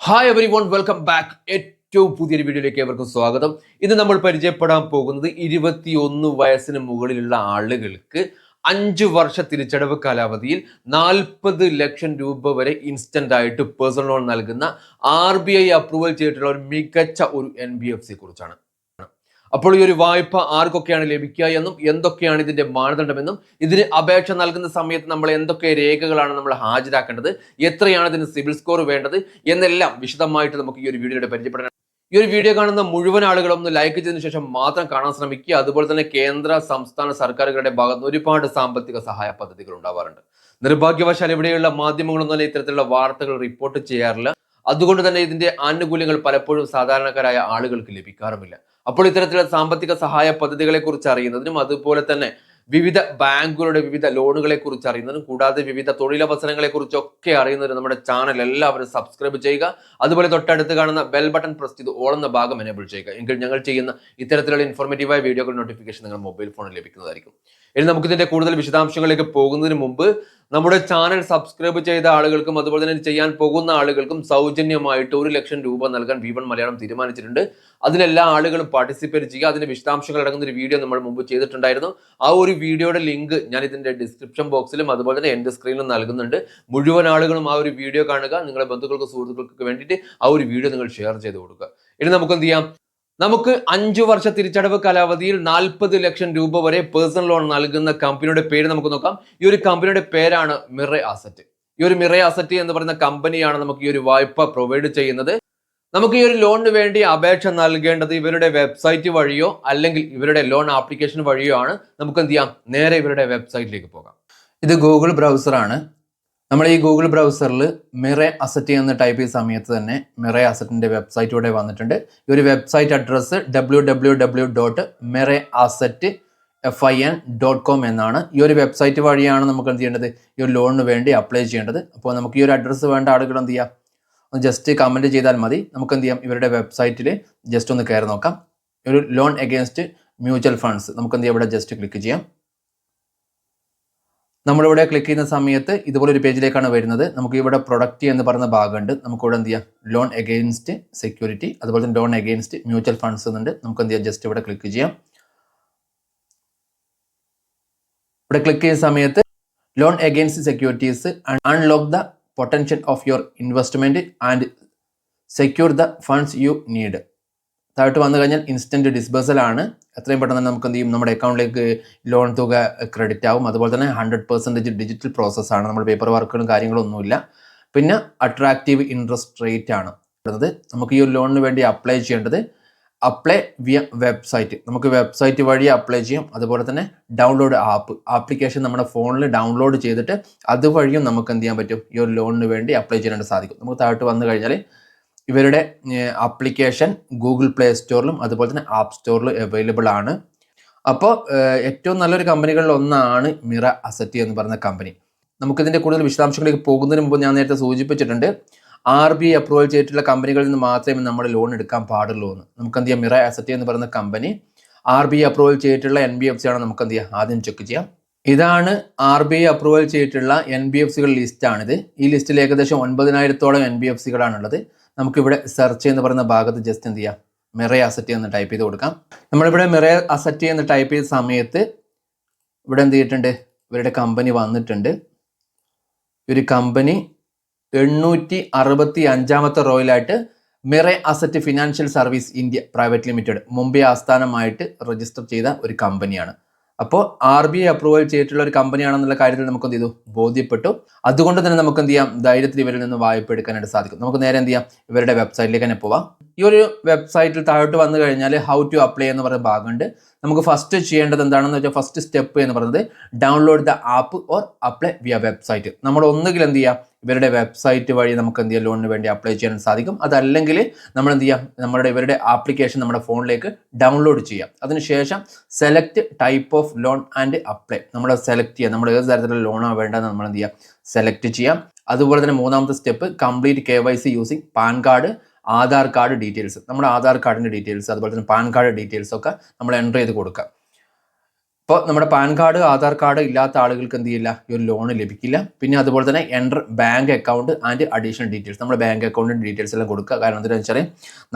Hi everyone welcome back ഏറ്റവും പുതിയൊരു വീഡിയോയിലേക്ക് ഏവർക്കും സ്വാഗതം. ഇന്ന് നമ്മൾ പരിചയപ്പെടാൻ പോകുന്നത് ഇരുപത്തിയൊന്ന് വയസ്സിന് മുകളിലുള്ള ആളുകൾക്ക് അഞ്ച് വർഷ തിരിച്ചടവ് കാലാവധിയിൽ നാൽപ്പത് ലക്ഷം രൂപ വരെ ഇൻസ്റ്റന്റ് ആയിട്ട് പേഴ്സണൽ ലോൺ നൽകുന്ന ആർ ബി ഐ അപ്രൂവൽ ചെയ്തിട്ടുള്ള ഒരു മികച്ച ഒരു എൻ ബി എഫ് സി കുറിച്ചാണ് അപ്പോൾ ഈ ഒരു വായ്പ ആർക്കൊക്കെയാണ് ലഭിക്കുക എന്നും എന്തൊക്കെയാണ് ഇതിന്റെ മാനദണ്ഡമെന്നും ഇതിന് അപേക്ഷ നൽകുന്ന സമയത്ത് നമ്മൾ എന്തൊക്കെ രേഖകളാണ് നമ്മൾ ഹാജരാക്കേണ്ടത് എത്രയാണ് ഇതിന് സിവിൽ സ്കോർ വേണ്ടത് എന്നെല്ലാം വിശദമായിട്ട് നമുക്ക് ഈ ഒരു വീഡിയോയുടെ പരിചയപ്പെടാൻ ഈ ഒരു വീഡിയോ കാണുന്ന മുഴുവൻ ആളുകളും ഒന്ന് ലൈക്ക് ചെയ്തതിനു ശേഷം മാത്രം കാണാൻ ശ്രമിക്കുക. അതുപോലെ തന്നെ കേന്ദ്ര സംസ്ഥാന സർക്കാരുകളുടെ ഭാഗത്ത് ഒരുപാട് സാമ്പത്തിക സഹായ പദ്ധതികൾ ഉണ്ടാവാറുണ്ട്. നിർഭാഗ്യവശാൽ ഇവിടെയുള്ള മാധ്യമങ്ങളൊന്നും തന്നെ ഇത്തരത്തിലുള്ള വാർത്തകൾ റിപ്പോർട്ട് ചെയ്യാറില്ല. അതുകൊണ്ട് തന്നെ ഇതിന്റെ ആനുകൂല്യങ്ങൾ പലപ്പോഴും സാധാരണക്കാരായ ആളുകൾക്ക് ലഭിക്കാറുമില്ല. അപ്പോൾ ഇത്തരത്തിലുള്ള സാമ്പത്തിക സഹായ പദ്ധതികളെ കുറിച്ച് അറിയുന്നതിനും അതുപോലെ തന്നെ വിവിധ ബാങ്കുകളുടെ വിവിധ ലോണുകളെ കുറിച്ച് അറിയുന്നതിനും കൂടാതെ വിവിധ തൊഴിലവസരങ്ങളെ കുറിച്ചൊക്കെ അറിയുന്നതിന് നമ്മുടെ ചാനൽ എല്ലാവരും സബ്സ്ക്രൈബ് ചെയ്യുക. അതുപോലെ തൊട്ടടുത്ത് കാണുന്ന ബെൽ ബട്ടൺ പ്രസ് ചെയ്ത് ഓൾ എന്ന ഭാഗം എനേബിൾ ചെയ്യുക. എങ്കിൽ ഞങ്ങൾ ചെയ്യുന്ന ഇത്തരത്തിലുള്ള ഇൻഫോർമേറ്റീവായ വീഡിയോകൾ നോട്ടിഫിക്കേഷൻ നിങ്ങൾ മൊബൈൽ ഫോണിൽ ലഭിക്കുന്നതായിരിക്കും. ഇനി നമുക്ക് ഇതിന്റെ കൂടുതൽ വിശദാംശങ്ങളിലേക്ക് പോകുന്നതിന് മുമ്പ് നമ്മുടെ ചാനൽ സബ്സ്ക്രൈബ് ചെയ്ത ആളുകൾക്കും അതുപോലെ തന്നെ ചെയ്യാൻ പോകുന്ന ആളുകൾക്കും സൗജന്യമായിട്ട് ഒരു ലക്ഷം രൂപ നൽകാൻ വി മലയാളം തീരുമാനിച്ചിട്ടുണ്ട്. അതിലെല്ലാ ആളുകളും പാർട്ടിസിപ്പേറ്റ് ചെയ്യുക. അതിന്റെ വിശദാംശങ്ങൾ അടങ്ങുന്ന ഒരു വീഡിയോ നമ്മൾ മുമ്പ് ചെയ്തിട്ടുണ്ടായിരുന്നു. ആ ഒരു വീഡിയോയുടെ ലിങ്ക് ഞാൻ ഇതിന്റെ ഡിസ്ക്രിപ്ഷൻ ബോക്സിലും അതുപോലെ തന്നെ എന്റെ സ്ക്രീനിലും നൽകുന്നുണ്ട്. മുഴുവൻ ആളുകളും ആ ഒരു വീഡിയോ കാണുക. നിങ്ങളുടെ ബന്ധുക്കൾക്ക് സുഹൃത്തുക്കൾക്ക് വേണ്ടിയിട്ട് ആ ഒരു വീഡിയോ നിങ്ങൾ ഷെയർ ചെയ്ത് കൊടുക്കുക. ഇനി നമുക്ക് എന്ത് ചെയ്യാം? നമുക്ക് അഞ്ചു വർഷ തിരിച്ചടവ് കാലാവധിയിൽ നാൽപ്പത് ലക്ഷം രൂപ വരെ പേഴ്സണൽ ലോൺ നൽകുന്ന കമ്പനിയുടെ പേര് നമുക്ക് നോക്കാം. ഈ ഒരു കമ്പനിയുടെ പേരാണ് മിറ ആസറ്റ്. ഈ ഒരു മിറ ആസറ്റ് എന്ന് പറയുന്ന കമ്പനിയാണ് നമുക്ക് ഈ ഒരു വായ്പ പ്രൊവൈഡ് ചെയ്യുന്നത്. നമുക്ക് ഈ ഒരു ലോണിന് വേണ്ടി അപേക്ഷ നൽകേണ്ടത് ഇവരുടെ വെബ്സൈറ്റ് വഴിയോ അല്ലെങ്കിൽ ഇവരുടെ ലോൺ ആപ്ലിക്കേഷൻ വഴിയോ ആണ്. നമുക്ക് എന്ത് ചെയ്യാം? നേരെ ഇവരുടെ വെബ്സൈറ്റിലേക്ക് പോകാം. ഇത് ഗൂഗിൾ ബ്രൗസറാണ്. നമ്മൾ ഈ ഗൂഗിൾ ബ്രൗസറിൽ മിറെ അസറ്റ് എന്ന് ടൈപ്പ് ചെയ്ത സമയത്ത് തന്നെ മിറെ അസറ്റിന്റെ വെബ്സൈറ്റ് വന്നിട്ടുണ്ട്. ഈ ഒരു website address W W W dot Mirae asset F I N dot com എന്നാണ് ഈ ഒരു വെബ്സൈറ്റ് വഴിയാണ് നമുക്ക് എന്ത് ചെയ്യേണ്ടത്? ഈ ഒരു ലോണിന് വേണ്ടി അപ്ലൈ ചെയ്യേണ്ടത്. അപ്പോൾ നമുക്ക് ഈ ഒരു അഡ്രസ്സ് വേണ്ട ആളുകൾ എന്ത് ചെയ്യാം? ഒന്ന് ജസ്റ്റ് കമന്റ് ചെയ്താൽ മതി. നമുക്ക് എന്ത് ചെയ്യാം? ഇവരുടെ വെബ്സൈറ്റിൽ ജസ്റ്റ് ഒന്ന് കയറി നോക്കാം. ഒരു ലോൺ എഗെയിൻസ്റ്റ് മ്യൂച്വൽ ഫണ്ട്സ് നമുക്ക് എന്ത് ചെയ്യാം? ഇവിടെ ജസ്റ്റ് ക്ലിക്ക് ചെയ്യാം. നമ്മളിവിടെ ക്ലിക്ക് ചെയ്യുന്ന സമയത്ത് ഇതുപോലെ ഒരു പേജിലേക്കാണ് വരുന്നത്. നമുക്ക് ഇവിടെ പ്രൊഡക്റ്റ് എന്ന് പറയുന്ന ഭാഗമുണ്ട്. നമുക്ക് ഇവിടെ എന്ത് ചെയ്യാം? ലോൺ എഗെയിൻസ്റ്റ് സെക്യൂരിറ്റി അതുപോലെ തന്നെ ലോൺ എഗെയിൻസ്റ്റ് മ്യൂച്വൽ ഫണ്ട്സ് എന്നുണ്ട്. നമുക്ക് എന്ത് ചെയ്യാം? ജസ്റ്റ് ഇവിടെ ക്ലിക്ക് ചെയ്യാം. ഇവിടെ ക്ലിക്ക് ചെയ്യുന്ന സമയത്ത് loan against securities unlock the potential of your investment and secure the funds you need താഴോട്ട് വന്നു കഴിഞ്ഞാൽ ഇൻസ്റ്റന്റ് ഡിസ്ബേഴ്സൽ ആണ്. എത്രയും പെട്ടെന്ന് തന്നെ നമുക്ക് എന്ത് ചെയ്യും? നമ്മുടെ അക്കൗണ്ടിലേക്ക് ലോൺ തുക ക്രെഡിറ്റ് ആവും. അതുപോലെ തന്നെ ഹൺഡ്രഡ് പെർസെന്റേജ് ഡിജിറ്റൽ പ്രോസസ് ആണ്. നമ്മുടെ പേപ്പർ വർക്കുകളും കാര്യങ്ങളും ഒന്നുമില്ല. പിന്നെ അട്രാക്റ്റീവ് ഇൻട്രസ്റ്റ് റേറ്റ് ആണ്. വരുന്നത് നമുക്ക് ഈ ഒരു ലോണിന് വേണ്ടി അപ്ലൈ ചെയ്യേണ്ടത് അപ്ലൈ വിയ വെബ്സൈറ്റ് നമുക്ക് വെബ്സൈറ്റ് വഴി അപ്ലൈ ചെയ്യാം. അതുപോലെ തന്നെ ഡൗൺലോഡ് ആപ്പ് ആപ്ലിക്കേഷൻ നമ്മുടെ ഫോണിൽ ഡൗൺലോഡ് ചെയ്തിട്ട് അതുവഴിയും നമുക്ക് എന്ത് ചെയ്യാൻ പറ്റും? ഈ ഒരു ലോണിന് വേണ്ടി അപ്ലൈ ചെയ്യാനായിട്ട് സാധിക്കും. നമുക്ക് താഴോട്ട് വന്നു കഴിഞ്ഞാൽ ഇവരുടെ ആപ്ലിക്കേഷൻ ഗൂഗിൾ പ്ലേ സ്റ്റോറിലും അതുപോലെ തന്നെ ആപ്പ് സ്റ്റോറിലും അവൈലബിൾ ആണ്. അപ്പോൾ ഏറ്റവും നല്ലൊരു കമ്പനികളിൽ ഒന്നാണ് മിറ അസറ്റി എന്ന് പറയുന്ന കമ്പനി. നമുക്കിതിന്റെ കൂടുതൽ വിശദാംശങ്ങളിലേക്ക് പോകുന്നതിന് മുമ്പ് ഞാൻ നേരത്തെ സൂചിപ്പിച്ചിട്ടുണ്ട് ആർ ബി അപ്രൂവൽ ചെയ്തിട്ടുള്ള കമ്പനികളിൽ നിന്ന് മാത്രമേ നമ്മൾ ലോൺ എടുക്കാൻ പാടുള്ളൂ എന്ന്. നമുക്ക് എന്ത് ചെയ്യാം? മിറ അസറ്റി എന്ന് പറയുന്ന കമ്പനി ആർ ബി അപ്രൂവൽ ചെയ്തിട്ടുള്ള എൻ ബി എഫ് സി ആണ്. നമുക്ക് എന്ത് ചെയ്യാം? ആദ്യം ചെക്ക് ചെയ്യാം. ഇതാണ് ആർ ബി ഐ അപ്രൂവൽ ചെയ്തിട്ടുള്ള എൻ ബി എഫ് സികൾ ലിസ്റ്റാണിത് ഈ ലിസ്റ്റിൽ ഏകദേശം ഒൻപതിനായിരത്തോളം എൻ ബി എഫ് സികളാണുള്ളത് നമുക്കിവിടെ സെർച്ച് എന്ന് പറയുന്ന ഭാഗത്ത് ജസ്റ്റ് എന്ത് ചെയ്യാം? മിറ അസറ്റ് എന്ന് ടൈപ്പ് ചെയ്ത് കൊടുക്കാം. നമ്മളിവിടെ മിറ അസറ്റ് എന്ന് ടൈപ്പ് ചെയ്ത സമയത്ത് ഇവിടെ എന്ത് ചെയ്തിട്ടുണ്ട്? ഇവരുടെ കമ്പനി വന്നിട്ടുണ്ട്. ഒരു കമ്പനി എണ്ണൂറ്റി അറുപത്തി അഞ്ചാമത്തെ റോയിലായിട്ട് Mirae asset financial service India private limited Mumbai ആസ്ഥാനമായിട്ട് register ചെയ്ത ഒരു കമ്പനിയാണ് അപ്പോൾ ആർ ബി ഐ അപ്രൂവൽ ചെയ്തിട്ടുള്ള ഒരു കമ്പനിയാണെന്നുള്ള കാര്യത്തിൽ നമുക്ക് എന്ത് ചെയ്തു? ബോധ്യപ്പെട്ടു. അതുകൊണ്ട് തന്നെ നമുക്ക് എന്ത് ചെയ്യാം? ധൈര്യത്തിൽ ഇവരിൽ നിന്ന് വായ്പ എടുക്കാനായിട്ട് സാധിക്കും. നമുക്ക് നേരെ എന്ത് ചെയ്യാം? ഇവരുടെ വെബ്സൈറ്റിലേക്ക് തന്നെ പോവാം. ഈ ഒരു വെബ്സൈറ്റിൽ താഴോട്ട് വന്നു കഴിഞ്ഞാൽ ഹൗ ടു അപ്ലൈ എന്ന് പറയുന്ന ഭാഗമുണ്ട്. നമുക്ക് ഫസ്റ്റ് ചെയ്യേണ്ടത് എന്താണെന്ന് വെച്ചാൽ ഫസ്റ്റ് സ്റ്റെപ്പ് എന്ന് പറയുന്നത് download the app or apply via website നമ്മൾ ഒന്നുകിൽ എന്ത് ചെയ്യാം? ഇവരുടെ വെബ്സൈറ്റ് വഴി നമുക്ക് എന്ത് ചെയ്യാം? ലോണിന് വേണ്ടി അപ്ലൈ ചെയ്യാൻ സാധിക്കും. അതല്ലെങ്കിൽ നമ്മൾ എന്ത് ചെയ്യാം? നമ്മുടെ ഇവരുടെ ആപ്ലിക്കേഷൻ നമ്മുടെ ഫോണിലേക്ക് ഡൗൺലോഡ് ചെയ്യാം. അതിനുശേഷം select type of loan and apply നമ്മൾ സെലക്ട് ചെയ്യാം. നമ്മൾ ഏത് തരത്തിലുള്ള ലോണാണ് വേണ്ടതെന്ന് നമ്മൾ എന്ത് ചെയ്യാം? സെലക്ട് ചെയ്യാം. അതുപോലെ തന്നെ മൂന്നാമത്തെ step complete K Y C using PAN card Aadhaar card details നമ്മുടെ ആധാർ കാർഡിന്റെ ഡീറ്റെയിൽസ് അതുപോലെ തന്നെ പാൻ കാർഡ് ഡീറ്റെയിൽസ് ഒക്കെ നമ്മൾ എന്റർ ചെയ്ത് കൊടുക്കാം. ഇപ്പോൾ നമ്മുടെ പാൻ കാർഡ് ആധാർ കാർഡ് ഇല്ലാത്ത ആളുകൾക്ക് എന്ത് ചെയ്യില്ല? ഈ ഒരു ലോൺ ലഭിക്കില്ല. പിന്നെ അതുപോലെ തന്നെ enter bank account and additional details നമ്മുടെ ബാങ്ക് അക്കൗണ്ടിന്റെ ഡീറ്റെയിൽസ് എല്ലാം കൊടുക്കുക. കാരണം എന്താണെന്ന് വെച്ചാൽ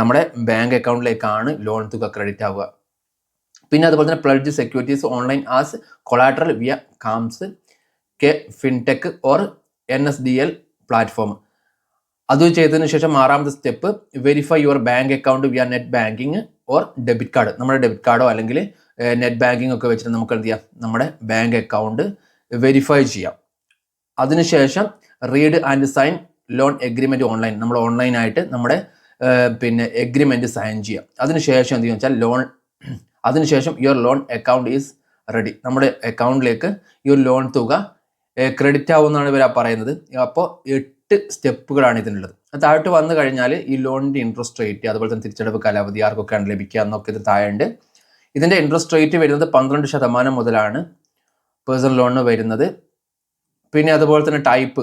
നമ്മുടെ ബാങ്ക് അക്കൗണ്ടിലേക്കാണ് ലോൺ തുക ക്രെഡിറ്റ് ആവുക. പിന്നെ അതുപോലെ തന്നെ pledge securities online as collateral via CAMS K fintech or N S D L platform അത് ചെയ്തതിന് ശേഷം ആറാമത്തെ step verify your bank account via net banking or debit card നമ്മുടെ ഡെബിറ്റ് കാർഡോ അല്ലെങ്കിൽ നെറ്റ് ബാങ്കിങ് ഒക്കെ വെച്ചിട്ട് നമുക്ക് എന്ത് ചെയ്യാം നമ്മുടെ ബാങ്ക് അക്കൗണ്ട് വെരിഫൈ ചെയ്യാം. അതിനുശേഷം read and sign loan agreement online നമ്മൾ ഓൺലൈനായിട്ട് നമ്മുടെ പിന്നെ എഗ്രിമെന്റ് സൈൻ ചെയ്യാം. അതിനുശേഷം എന്ത് വെച്ചാൽ ലോൺ അതിനുശേഷം your loan account is ready നമ്മുടെ അക്കൗണ്ടിലേക്ക് ഈ ഒരു ലോൺ തുക ക്രെഡിറ്റ് ആവുമെന്നാണ് ഇവർ പറയുന്നത്. അപ്പോൾ എട്ട് സ്റ്റെപ്പുകളാണ് ഇതിനുള്ളത്. താഴോട്ട് വന്നു കഴിഞ്ഞാൽ ഈ ലോണിന്റെ ഇൻട്രസ്റ്റ് റേറ്റ് അതുപോലെ തന്നെ തിരിച്ചടവ് കാലാവധി ആർക്കൊക്കെയാണ് ലഭിക്കുക എന്നൊക്കെ ഇത് താഴെയുണ്ട്. ഇതിന്റെ ഇൻട്രസ്റ്റ് റേറ്റ് വരുന്നത് പന്ത്രണ്ട് ശതമാനം മുതലാണ് പേഴ്സണൽ ലോണിന് വരുന്നത്. പിന്നെ അതുപോലെ തന്നെ ടൈപ്പ്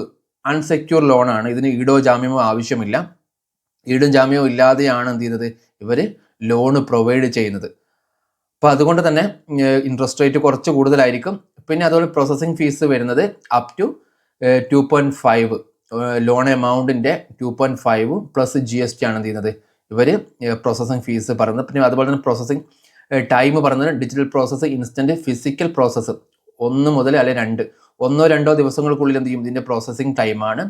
അൺസെക്യൂർ ലോണാണ് ഇതിന് ഈടോ ജാമ്യമോ ആവശ്യമില്ല. ഈടും ജാമ്യവും ഇല്ലാതെയാണ് എന്ത് ചെയ്യുന്നത്? ഇവർ ലോണ് പ്രൊവൈഡ് ചെയ്യുന്നത്. അപ്പോൾ അതുകൊണ്ട് തന്നെ ഇൻട്രസ്റ്റ് റേറ്റ് കുറച്ച് കൂടുതലായിരിക്കും. പിന്നെ അതുപോലെ പ്രോസസ്സിംഗ് ഫീസ് വരുന്നത് up to two point five loan എമൗണ്ടിന്റെ two point five plus G S T ആണ് എന്ത് ചെയ്യുന്നത്? ഇവർ പ്രോസസ്സിംഗ് ഫീസ് പറയുന്നത്. പിന്നെ അതുപോലെ തന്നെ പ്രോസസ്സിംഗ് ടൈം പറഞ്ഞത് digital process instant physical process ഒന്ന് മുതൽ അല്ലെ രണ്ട്. ഒന്നോ രണ്ടോ ദിവസങ്ങൾക്കുള്ളിൽ എന്ത് ചെയ്യും? ഇതിന്റെ പ്രോസസ്സിങ് ടൈമാണ്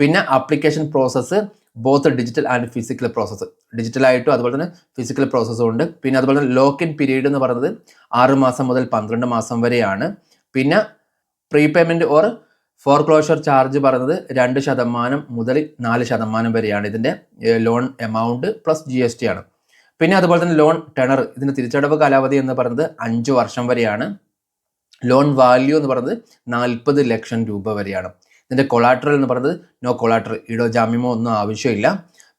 പിന്നെ application process both digital and physical process ഡിജിറ്റലായിട്ടും അതുപോലെ തന്നെ ഫിസിക്കൽ പ്രോസസ്സും ഉണ്ട്. പിന്നെ അതുപോലെ തന്നെ ലോക്ക് ഇൻ പീരീഡ് എന്ന് പറയുന്നത് ആറ് മാസം മുതൽ പന്ത്രണ്ട് മാസം വരെയാണ്. പിന്നെ pre prepayment or foreclosure charge പറയുന്നത് രണ്ട് ശതമാനം മുതൽ നാല് ശതമാനം വരെയാണ് ഇതിന്റെ loan amount plus G S T ആണ്. പിന്നെ അതുപോലെ തന്നെ ലോൺ ടെണർ ഇതിന്റെ തിരിച്ചടവ് കാലാവധി എന്ന് പറയുന്നത് അഞ്ച് വർഷം വരെയാണ്. ലോൺ വാല്യൂ എന്ന് പറയുന്നത് നാൽപ്പത് ലക്ഷം രൂപ വരെയാണ്. ഇതിന്റെ കൊളാട്രൽ എന്ന് പറയുന്നത് നോ കൊളാട്രൽ ഇടോ ജാമ്യമോ ഒന്നും ആവശ്യമില്ല.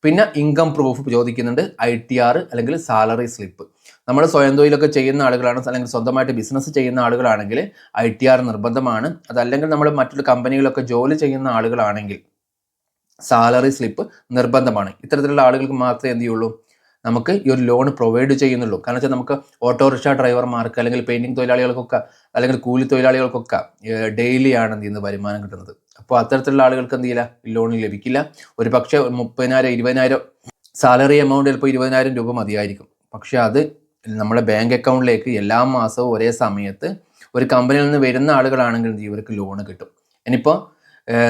പിന്നെ ഇൻകം പ്രൂഫ് ചോദിക്കുന്നുണ്ട് ഐ ടി ആർ അല്ലെങ്കിൽ സാലറി സ്ലിപ്പ് നമ്മൾ സ്വയം തൊഴിലൊക്കെ ചെയ്യുന്ന ആളുകളാണ് അല്ലെങ്കിൽ സ്വന്തമായിട്ട് ബിസിനസ് ചെയ്യുന്ന ആളുകളാണെങ്കിൽ ഐ ടി ആർ നിർബന്ധമാണ്. അതല്ലെങ്കിൽ നമ്മൾ മറ്റുള്ള കമ്പനികളൊക്കെ ജോലി ചെയ്യുന്ന ആളുകളാണെങ്കിൽ സാലറി സ്ലിപ്പ് നിർബന്ധമാണ്. ഇത്തരത്തിലുള്ള ആളുകൾക്ക് മാത്രമേ എന്ത് ചെയ്യുള്ളൂ? നമുക്ക് ഈ ഒരു ലോൺ പ്രൊവൈഡ് ചെയ്യുന്നുള്ളൂ. കാരണം വെച്ചാൽ നമുക്ക് ഓട്ടോറിക്ഷ ഡ്രൈവർമാർക്ക് അല്ലെങ്കിൽ പെയിന്റിംഗ് തൊഴിലാളികൾക്കൊക്കെ അല്ലെങ്കിൽ കൂലി തൊഴിലാളികൾക്കൊക്കെ ഡെയിലിയാണ് എന്ത് ചെയ്യുന്നത് വരുമാനം കിട്ടുന്നത്. അപ്പോൾ അത്തരത്തിലുള്ള ആളുകൾക്ക് എന്ത് ചെയ്യില്ല? ലോൺ ലഭിക്കില്ല. ഒരു പക്ഷേ മുപ്പതിനായിരം ഇരുപതിനായിരം സാലറി എമൗണ്ട് ചിലപ്പോൾ ഇരുപതിനായിരം രൂപ മതിയായിരിക്കും. പക്ഷേ അത് നമ്മുടെ ബാങ്ക് അക്കൗണ്ടിലേക്ക് എല്ലാ മാസവും ഒരേ സമയത്ത് ഒരു കമ്പനിയിൽ നിന്ന് വരുന്ന ആളുകളാണെങ്കിൽ ഇവർക്ക് ലോൺ കിട്ടും. ഇനിയിപ്പോൾ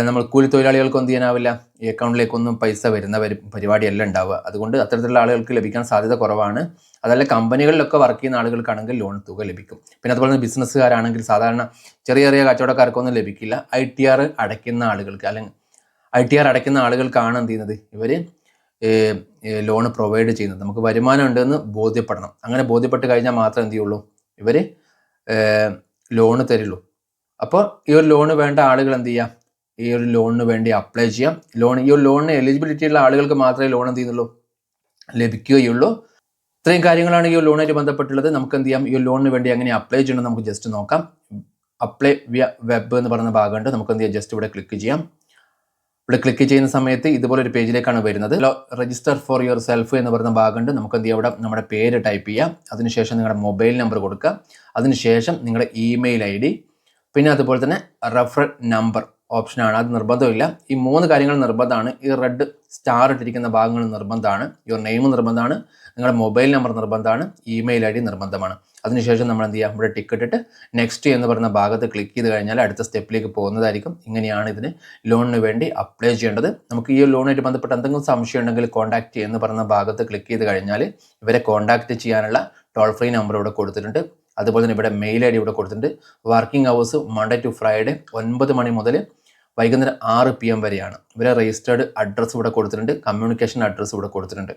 നമ്മൾ കൂലി തൊഴിലാളികൾക്ക് എന്ത് ചെയ്യാനാവില്ല? ഈ അക്കൗണ്ടിലേക്കൊന്നും പൈസ വരുന്ന പരി പരിപാടിയല്ല ഉണ്ടാവുക. അതുകൊണ്ട് അത്തരത്തിലുള്ള ആളുകൾക്ക് ലഭിക്കാൻ സാധ്യത കുറവാണ്. അതല്ല കമ്പനികളിലൊക്കെ വർക്ക് ചെയ്യുന്ന ആളുകൾക്കാണെങ്കിൽ ലോൺ തുക ലഭിക്കും. പിന്നെ അതുപോലെ തന്നെ ബിസിനസ്സുകാരാണെങ്കിൽ സാധാരണ ചെറിയ ചെറിയ കച്ചവടക്കാർക്കൊന്നും ലഭിക്കില്ല. ഐ ടി ആർ അടയ്ക്കുന്ന ആളുകൾക്ക് അല്ലെങ്കിൽ ഐ ടി ആർ അടയ്ക്കുന്ന ആളുകൾക്കാണ് എന്ത് ചെയ്യുന്നത്? ഇവർ ലോൺ പ്രൊവൈഡ് ചെയ്യുന്നത്. നമുക്ക് വരുമാനം ഉണ്ടെന്ന് ബോധ്യപ്പെടണം. അങ്ങനെ ബോധ്യപ്പെട്ട് കഴിഞ്ഞാൽ മാത്രം എന്ത് ചെയ്യുള്ളൂ? ഇവർ ലോണ് തരുള്ളൂ. അപ്പോൾ ഈ ഒരു ലോണ് വേണ്ട ആളുകൾ എന്ത് ചെയ്യാം? ഈ ഒരു ലോണിന് വേണ്ടി അപ്ലൈ ചെയ്യാം. ലോൺ ഈ ഒരു ലോണിന് എലിജിബിലിറ്റി ഉള്ള ആളുകൾക്ക് മാത്രമേ ലോൺ എന്ത് ചെയ്യുന്നുള്ളൂ? ലഭിക്കുകയുള്ളൂ. ഇത്രയും കാര്യങ്ങളാണ് ഈ ലോണായിട്ട് ബന്ധപ്പെട്ടുള്ളത്. നമുക്ക് എന്ത് ചെയ്യാം? ഈ ലോണിന് വേണ്ടി എങ്ങനെ അപ്ലൈ ചെയ്യണം നമുക്ക് ജസ്റ്റ് നോക്കാം. അപ്ലൈ വിയ വെബ് എന്ന് പറയുന്ന ഭാഗമുണ്ട്. നമുക്ക് എന്ത് ചെയ്യാം? ജസ്റ്റ് ഇവിടെ ക്ലിക്ക് ചെയ്യാം. ഇവിടെ ക്ലിക്ക് ചെയ്യുന്ന സമയത്ത് ഇതുപോലെ ഒരു പേജിലേക്കാണ് വരുന്നത്. രജിസ്റ്റർ ഫോർ യുവർ സെൽഫ് എന്ന് പറയുന്ന ഭാഗമുണ്ട്. നമുക്ക് എന്ത് ചെയ്യാം? ഇവിടെ നമ്മുടെ പേര് ടൈപ്പ് ചെയ്യാം. അതിനുശേഷം നിങ്ങളുടെ മൊബൈൽ നമ്പർ കൊടുക്കുക. അതിനുശേഷം നിങ്ങളുടെ ഇമെയിൽ ഐ ഡി പിന്നെ അതുപോലെ തന്നെ റെഫർ നമ്പർ ഓപ്ഷനാണ് അത് നിർബന്ധമില്ല. ഈ മൂന്ന് കാര്യങ്ങൾ നിർബന്ധമാണ്. ഈ റെഡ് സ്റ്റാർ ഇട്ടിരിക്കുന്ന ഭാഗങ്ങൾ നിർബന്ധമാണ്. യുവർ നെയിം നിർബന്ധമാണ്. നിങ്ങളുടെ മൊബൈൽ നമ്പർ നിർബന്ധമാണ്. ഇമെയിൽ ഐ ഡി നിർബന്ധമാണ്. അതിനുശേഷം നമ്മൾ എന്ത് ചെയ്യുക ഇവിടെ ടിക്കറ്റ് ഇട്ട് നെക്സ്റ്റ് എന്ന് പറയുന്ന ഭാഗത്ത് ക്ലിക്ക് ചെയ്ത് കഴിഞ്ഞാൽ അടുത്ത സ്റ്റെപ്പിലേക്ക് പോകുന്നതായിരിക്കും. ഇങ്ങനെയാണ് ഇതിന് ലോണിന് വേണ്ടി അപ്ലൈ ചെയ്യേണ്ടത്. നമുക്ക് ഈ ലോണായിട്ട് ബന്ധപ്പെട്ട് എന്തെങ്കിലും സംശയം ഉണ്ടെങ്കിൽ കോൺടാക്റ്റ് എന്ന് പറയുന്ന ഭാഗത്ത് ക്ലിക്ക് ചെയ്ത് കഴിഞ്ഞാൽ ഇവരെ കോൺടാക്റ്റ് ചെയ്യാനുള്ള ടോൾ ഫ്രീ നമ്പർ ഇവിടെ കൊടുത്തിട്ടുണ്ട്. അതുപോലെ തന്നെ ഇവിടെ മെയിൽ ഐ ഡി ഇവിടെ കൊടുത്തിട്ടുണ്ട്. Working hours Monday to Friday ഒൻപത് മണി മുതൽ വൈകുന്നേരം ആറ് പി എം വരെയാണ്. ഇവരെ രജിസ്റ്റേർഡ് അഡ്രസ്സ് ഇവിടെ കൊടുത്തിട്ടുണ്ട്. കമ്മ്യൂണിക്കേഷൻ അഡ്രസ്സ് ഇവിടെ കൊടുത്തിട്ടുണ്ട്.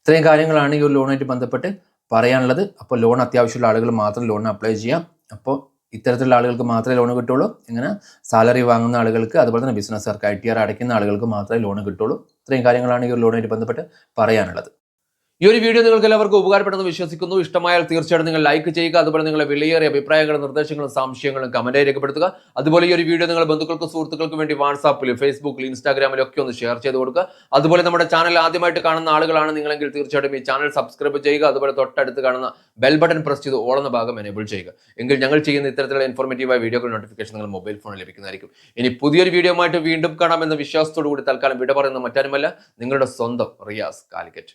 ഇത്രയും കാര്യങ്ങളാണ് ഈ ഒരു ലോണായിട്ട് ബന്ധപ്പെട്ട് പറയാനുള്ളത്. അപ്പോൾ ലോൺ അത്യാവശ്യമുള്ള ആളുകൾ മാത്രം ലോൺ അപ്ലൈ ചെയ്യാം അപ്പോൾ ഇത്തരത്തിലുള്ള ആളുകൾക്ക് മാത്രമേ ലോൺ കിട്ടുള്ളൂ ഇങ്ങനെ സാലറി വാങ്ങുന്ന ആളുകൾക്ക് അതുപോലെ തന്നെ ബിസിനസ്സുകാർക്ക് ഐ ടി ആർ അടയ്ക്കുന്ന ആളുകൾക്ക് മാത്രമേ ലോൺ കിട്ടുള്ളൂ ഇത്രയും കാര്യങ്ങളാണ് ഈ ഒരു ലോണായിട്ട് ബന്ധപ്പെട്ട് പറയാനുള്ളത്. ഈ ഒരു വീഡിയോ നിങ്ങൾക്ക് എല്ലാവർക്കും ഉപകാരപ്പെടുന്നു വിശ്വസിക്കുന്നു. ഇഷ്ടമായാൽ തീർച്ചയായിട്ടും നിങ്ങൾ ലൈക്ക് ചെയ്യുക. അതുപോലെ നിങ്ങളെ വിലയേറിയ അഭിപ്രായങ്ങളും നിർദ്ദേശങ്ങളും സംശയങ്ങളും കമന്റായി രേഖപ്പെടുത്തുക. അതുപോലെ ഈ ഒരു വീഡിയോ നിങ്ങൾ ബന്ധുക്കൾക്കും സുഹൃത്തുക്കൾക്കും വേണ്ടി വാട്സാപ്പിൽ ഫേസ്ബുക്കിൽ ഇൻസ്റ്റാഗ്രാമിലും ഒക്കെ ഒന്ന് ഷെയർ ചെയ്ത് കൊടുക്കുക. അതുപോലെ നമ്മുടെ ചാനൽ ആദ്യമായിട്ട് കാണുന്ന ആളുകളാണ് നിങ്ങളെങ്കിൽ തീർച്ചയായിട്ടും ഈ ചാനൽ സബ്സ്ക്രൈബ് ചെയ്യുക. അതുപോലെ തൊട്ടടുത്ത് കാണുന്ന ബെൽ ബട്ടൺ പ്രസ് ചെയ്ത് ഓളുന്ന ഭാഗം എനേബിൾ ചെയ്യുക. എങ്കിൽ ഞങ്ങൾ ചെയ്യുന്ന ഇത്തരത്തിലുള്ള ഇൻഫോർമേറ്റീവായ വീഡിയോകൾ നോട്ടിഫിക്കേഷൻ നിങ്ങൾ മൊബൈൽ ഫോണിൽ ലഭിക്കുന്നതായിരിക്കും. ഇനി പുതിയൊരു വീഡിയോ ആയിട്ട് വീണ്ടും കാണാമെന്ന വിശ്വാസത്തോടു കൂടി തൽക്കാലം വിട പറയുന്ന മറ്റാരുമല്ല നിങ്ങളുടെ സ്വന്തം റിയാസ് കാലിക്കറ്റ്.